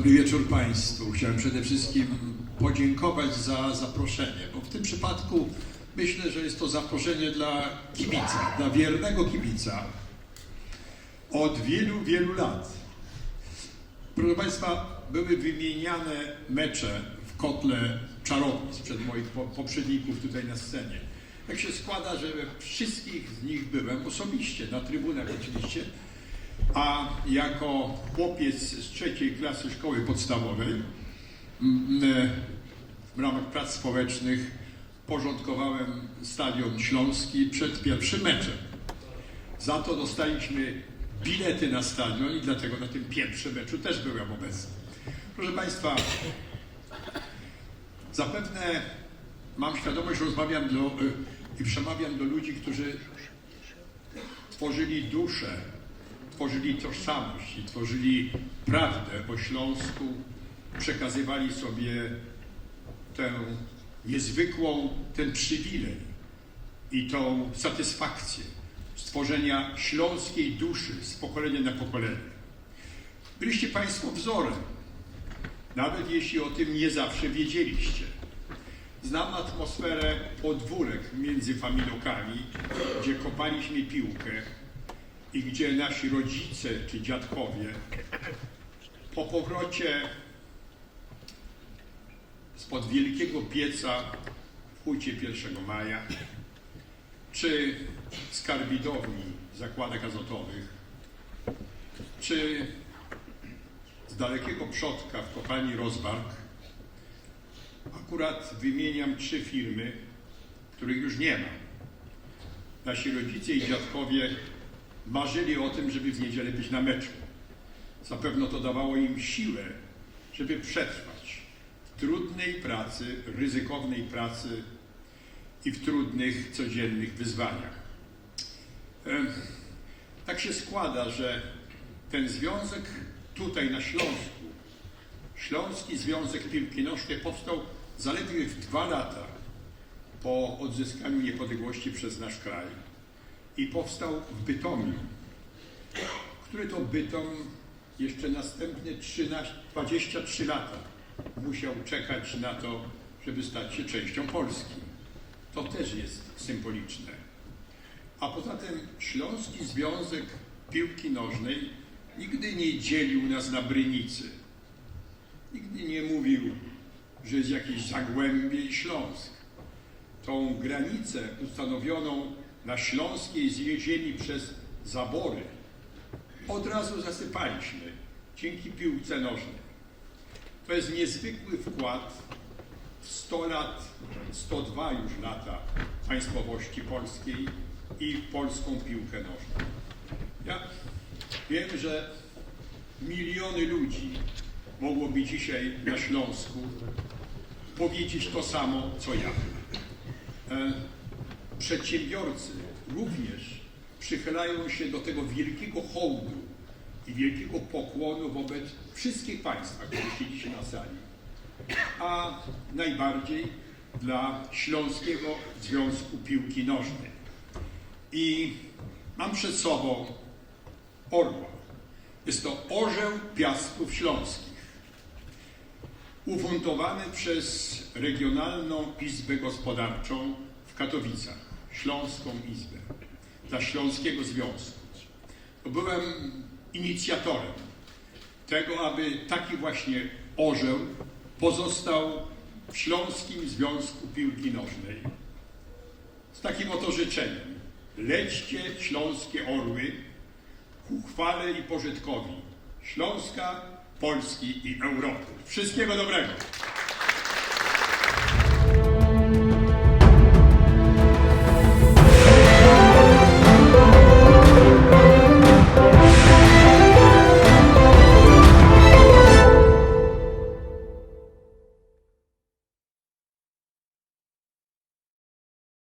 Dobry wieczór Państwu. Chciałem przede wszystkim podziękować za zaproszenie, bo w tym przypadku myślę, że jest to zaproszenie dla kibica, dla wiernego kibica od wielu, wielu lat. Proszę Państwa, były wymieniane mecze w kotle czarownic przed moich po- poprzedników tutaj na scenie. Tak się składa, że we wszystkich z nich byłem osobiście, na trybunach oczywiście, a jako chłopiec z trzeciej klasy szkoły podstawowej w ramach prac społecznych porządkowałem stadion śląski przed pierwszym meczem. Za to dostaliśmy bilety na stadion i dlatego na tym pierwszym meczu też byłem obecny. Proszę Państwa, zapewne mam świadomość, że rozmawiam do, y, i przemawiam do ludzi, którzy tworzyli duszę, tworzyli tożsamość i tworzyli prawdę o Śląsku, przekazywali sobie tę niezwykłą, ten przywilej i tą satysfakcję stworzenia śląskiej duszy z pokolenia na pokolenie. Byliście Państwo wzorem, nawet jeśli o tym nie zawsze wiedzieliście. Znam atmosferę podwórek między familokami, gdzie kopaliśmy piłkę i gdzie nasi rodzice czy dziadkowie po powrocie spod wielkiego pieca w hucie 1 maja czy z karbidowni w zakładach azotowych, czy z dalekiego przodka w kopalni Rozbark, akurat wymieniam trzy firmy, których już nie ma. Nasi rodzice i dziadkowie marzyli o tym, żeby w niedzielę być na meczu. Zapewne to dawało im siłę, żeby przetrwać w trudnej pracy, ryzykownej pracy i w trudnych, codziennych wyzwaniach. Tak się składa, że ten związek tutaj na Śląsku, Śląski Związek Piłki Nożnej powstał zaledwie w dwa lata po odzyskaniu niepodległości przez nasz kraj i powstał w Bytomiu, który to Bytom jeszcze następne 13, 23 lata musiał czekać na to, żeby stać się częścią Polski. To też jest symboliczne. A poza tym Śląski Związek Piłki Nożnej nigdy nie dzielił nas na brynicy. Nigdy nie mówił, że jest jakieś Zagłębie i Śląsk. Tą granicę ustanowioną na śląskiej z- ziemi przez zabory od razu zasypaliśmy dzięki piłce nożnej. To jest niezwykły wkład w 100 lat, 102 już lata państwowości polskiej i polską piłkę nożną. Ja wiem, że miliony ludzi mogłoby dzisiaj na Śląsku powiedzieć to samo, co ja. Przedsiębiorcy również przychylają się do tego wielkiego hołdu i wielkiego pokłonu wobec wszystkich Państwa, którzy siedzicie na sali, a najbardziej dla Śląskiego Związku Piłki Nożnej. I mam przed sobą orła. Jest to orzeł piasków śląskich, ufuntowany przez Regionalną Izbę Gospodarczą w Katowicach, Śląską Izbę, dla Śląskiego Związku. Byłem inicjatorem tego, aby taki właśnie orzeł pozostał w Śląskim Związku Piłki Nożnej. Z takim oto życzeniem. Lećcie śląskie orły ku chwale i pożytkowi Śląska, Polski i Europy. Wszystkiego dobrego.